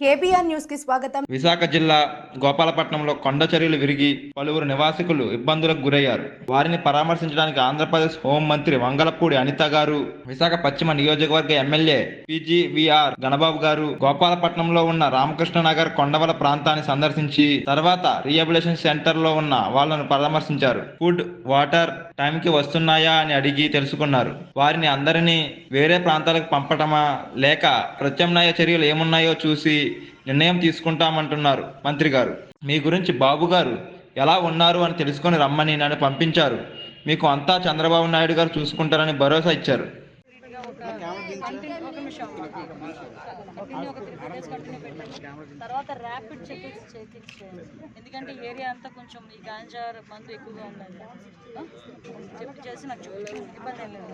KBR న్యూస్కి స్వాగతం. విశాఖ జిల్లా గోపాలపట్నంలో కొండ చర్యలు విరిగి పలువురు నివాసికులు ఇబ్బందులకు గురయ్యారు. వారిని పరామర్శించడానికి ఆంధ్రప్రదేశ్ హోంమంత్రి వంగలపూడి అనిత గారు విశాఖ పశ్చిమ నియోజకవర్గ ఎమ్మెల్యే పిజివిఆర్ గణబాబు గారు గోపాలపట్నంలో ఉన్న రామకృష్ణ నగర్ కొండవల ప్రాంతాన్ని సందర్శించి తర్వాత రీహాబిలేషన్ సెంటర్లో ఉన్న వాళ్ళను పరామర్శించారు. ఫుడ్ వాటర్ టైంకి వస్తున్నాయా అని అడిగి తెలుసుకున్నారు. వారిని అందరినీ వేరే ప్రాంతాలకు పంపటమా లేక ప్రత్యామ్నాయ చర్యలు ఏమున్నాయో చూసి నిర్ణయం తీసుకుంటామంటున్నారు మంత్రి గారు. మీ గురించి బాబు గారు ఎలా ఉన్నారు అని తెలుసుకొని రమ్మని నన్ను పంపించారు. మీకు అంతా చంద్రబాబు నాయుడు గారు చూసుకుంటారని భరోసా ఇచ్చారు. తర్వాత ర్యాపిడ్ ఎందుకంటే ఏరియా అంతా కొంచెం ఈ గాంజా మందు ఎక్కువగా? చెప్పి చేసి నాకు ఇబ్బంది లేదు.